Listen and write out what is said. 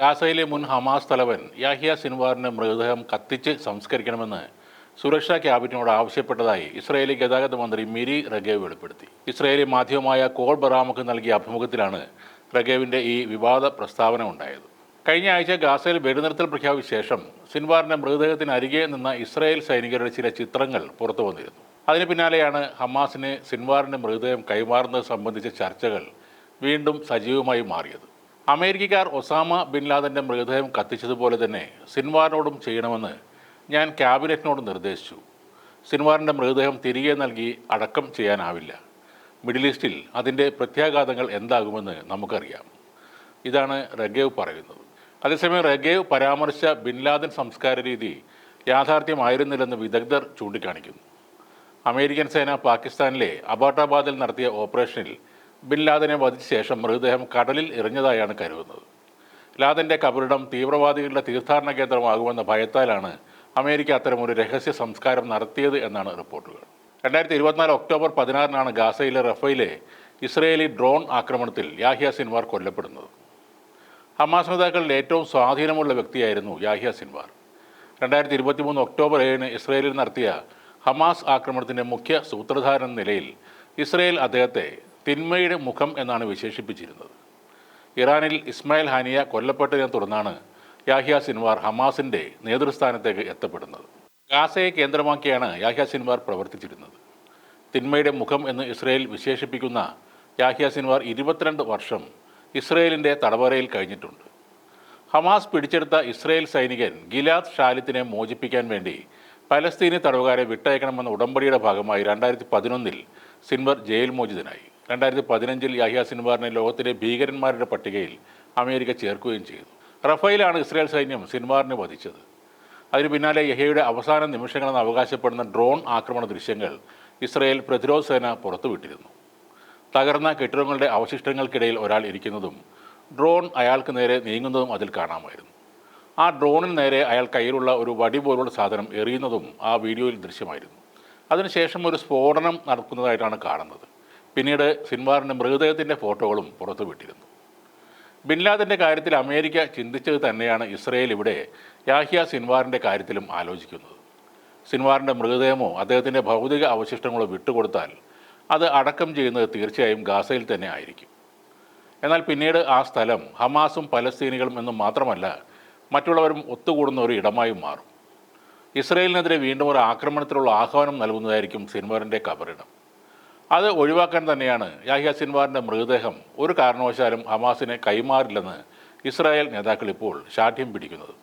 ഗാസയിലെ മുൻ ഹമാസ് തലവൻ യാഹിയ സിൻവാറിന്റെ മൃതദേഹം കത്തിച്ച് സംസ്കരിക്കണമെന്ന് സുരക്ഷാ ക്യാബിനറ്റിനോട് ആവശ്യപ്പെട്ടതായി ഇസ്രായേലി ഗതാഗത മന്ത്രി മിരി റഗേവ് വെളിപ്പെടുത്തി. ഇസ്രായേലി മാധ്യമമായ കോൾ ബറാമുക്ക് നൽകിയ അഭിമുഖത്തിലാണ് റഗേവിന്റെ ഈ വിവാദ പ്രസ്താവന ഉണ്ടായത്. കഴിഞ്ഞ ആഴ്ച ഗാസയിൽ വെടിനിർത്തൽ പ്രഖ്യാപിച്ച ശേഷം സിൻവാറിന്റെ മൃതദേഹത്തിന് അരികെ നിന്ന ഇസ്രായേൽ സൈനികരുടെ ചില ചിത്രങ്ങൾ പുറത്തു വന്നിരുന്നു. അതിന് പിന്നാലെയാണ് ഹമാസിന് സിൻവാറിന്റെ മൃതദേഹം കൈമാറുന്നത് സംബന്ധിച്ച ചർച്ചകൾ വീണ്ടും സജീവമായി മാറിയത്. അമേരിക്കക്കാർ ഒസാമ ബിൻ ലാദന്റെ മൃതദേഹം കത്തിച്ചതുപോലെ തന്നെ സിൻവാറിനോടും ചെയ്യണമെന്ന് ഞാൻ ക്യാബിനറ്റിനോട് നിർദ്ദേശിച്ചു. സിൻവാറിന്റെ മൃതദേഹം തിരികെ നൽകി അടക്കം ചെയ്യാനാവില്ല. മിഡിൽ ഈസ്റ്റിൽ അതിന്റെ പ്രത്യാഘാതങ്ങൾ എന്താകുമെന്ന് നമുക്കറിയാം. ഇതാണ് റഗേവ് പറയുന്നത്. അതേസമയം റഗേവ് പരാമർശ ബിൻ ലാദൻ സംസ്കാര രീതി യാഥാർത്ഥ്യമായിരുന്നില്ലെന്ന് വിദഗ്ധർ ചൂണ്ടിക്കാണിക്കുന്നു. അമേരിക്കൻ സേന പാകിസ്ഥാനിലെ അബാട്ടാബാദിൽ നടത്തിയ ഓപ്പറേഷനിൽ ബിൻ ലാദനെ വധിച്ച ശേഷം മൃതദേഹം കടലിൽ എറിഞ്ഞതായാണ് കരുതുന്നത്. ലാദന്റെ കബറിടം തീവ്രവാദികളുടെ തീർത്ഥാടന കേന്ദ്രമാകുമെന്ന ഭയത്താലാണ് അമേരിക്ക അത്തരമൊരു രഹസ്യ സംസ്കാരം നടത്തിയത് എന്നാണ് റിപ്പോർട്ടുകൾ. രണ്ടായിരത്തി ഇരുപത്തിനാല് ഒക്ടോബർ പതിനാറിനാണ് ഗാസയിലെ റഫയിലെ ഇസ്രയേലി ഡ്രോൺ ആക്രമണത്തിൽ യാഹിയ സിൻവാർ കൊല്ലപ്പെടുന്നത്. ഹമാസ് നേതാക്കളിൽ ഏറ്റവും സ്വാധീനമുള്ള വ്യക്തിയായിരുന്നു യാഹിയ സിൻവാർ. രണ്ടായിരത്തി ഇരുപത്തി മൂന്ന് ഒക്ടോബർ ഏഴിന് ഇസ്രയേലിൽ നടത്തിയ ഹമാസ് ആക്രമണത്തിന്റെ മുഖ്യ സൂത്രധാരൻ നിലയിൽ ഇസ്രയേൽ അദ്ദേഹത്തെ തിന്മയുടെ മുഖം എന്നാണ് വിശേഷിപ്പിച്ചിരുന്നത്. ഇറാനിൽ ഇസ്മായിൽ ഹാനിയ കൊല്ലപ്പെട്ടതിനെ തുടർന്നാണ് യാഹിയ സിൻവാർ ഹമാസിന്റെ നേതൃസ്ഥാനത്തേക്ക് എത്തപ്പെടുന്നത്. ഗാസയെ കേന്ദ്രമാക്കിയാണ് യാഹിയ സിൻവാർ പ്രവർത്തിച്ചിരുന്നത്. തിന്മയുടെ മുഖം എന്ന് ഇസ്രയേൽ വിശേഷിപ്പിക്കുന്ന യാഹിയ സിൻവാർ ഇരുപത്തിരണ്ട് വർഷം ഇസ്രയേലിന്റെ തടവറയിൽ കഴിഞ്ഞിട്ടുണ്ട്. ഹമാസ് പിടിച്ചെടുത്ത ഇസ്രയേൽ സൈനികൻ ഗിലാദ് ഷാലിത്തിനെ മോചിപ്പിക്കാൻ വേണ്ടി പലസ്തീനി തടവുകാരെ വിട്ടയക്കണമെന്ന ഉടമ്പടിയുടെ ഭാഗമായി രണ്ടായിരത്തി പതിനൊന്നിൽ സിൻവർ ജയിൽ മോചിതനായി. രണ്ടായിരത്തി പതിനഞ്ചിൽ യാഹിയ സിൻവാറിനെ ലോകത്തിലെ ഭീകരന്മാരുടെ പട്ടികയിൽ അമേരിക്ക ചേർക്കുകയും ചെയ്തു. റഫേലാണ് ഇസ്രായേൽ സൈന്യം സിൻവാറിനെ വധിച്ചത്. അതിനു പിന്നാലെ യഹയുടെ അവസാന നിമിഷങ്ങളെന്ന് അവകാശപ്പെടുന്ന ഡ്രോൺ ആക്രമണ ദൃശ്യങ്ങൾ ഇസ്രായേൽ പ്രതിരോധ സേന പുറത്തുവിട്ടിരുന്നു. തകർന്ന കെട്ടിടങ്ങളുടെ അവശിഷ്ടങ്ങൾക്കിടയിൽ ഒരാൾ ഇരിക്കുന്നതും ഡ്രോൺ അയാൾക്ക് നേരെ നീങ്ങുന്നതും അതിൽ കാണാമായിരുന്നു. ആ ഡ്രോണിന് നേരെ അയാൾ കയ്യിലുള്ള ഒരു വടി പോലുള്ള സാധനം എറിയുന്നതും ആ വീഡിയോയിൽ ദൃശ്യമായിരുന്നു. അതിനുശേഷം ഒരു സ്ഫോടനം നടക്കുന്നതായിട്ടാണ് കാണുന്നത്. പിന്നീട് സിൻവാറിന്റെ മൃതദേഹത്തിന്റെ ഫോട്ടോകളും പുറത്തുവിട്ടിരുന്നു ബിൻ ലാദന്റെ കാര്യത്തിൽ അമേരിക്ക ചിന്തിച്ചത് തന്നെയാണ് ഇസ്രയേൽ ഇവിടെ യാഹിയ സിൻവാറിന്റെ കാര്യത്തിലും ആലോചിക്കുന്നത്. സിൻവാറിന്റെ മൃതദേഹമോ അദ്ദേഹത്തിന്റെ ഭൗതിക അവശിഷ്ടങ്ങളോ വിട്ടുകൊടുത്താൽ അത് അടക്കം ചെയ്യുന്നത് തീർച്ചയായും ഗാസയിൽ തന്നെ ആയിരിക്കും. എന്നാൽ പിന്നീട് ആ സ്ഥലം ഹമാസും പലസ്തീനികളും എന്നും മാത്രമല്ല മറ്റുള്ളവരും ഒത്തുകൂടുന്ന ഒരു ഇടമായി മാറും. ഇസ്രയേലിനെതിരെ വീണ്ടും ഒരു ആക്രമണത്തിലുള്ള ആഹ്വാനം നൽകുന്നതായിരിക്കും സിൻവാറിന്റെ കബറിടം. അത് ഒഴിവാക്കാൻ തന്നെയാണ് യാഹിയ സിൻവാറിന്റെ മൃതദേഹം. ഒരു കാരണവശാലും ഹമാസിനെ കൈമാറില്ലെന്ന് ഇസ്രായേൽ നേതാക്കൾ ഇപ്പോൾ ശാഠ്യം പിടിക്കുന്നത്.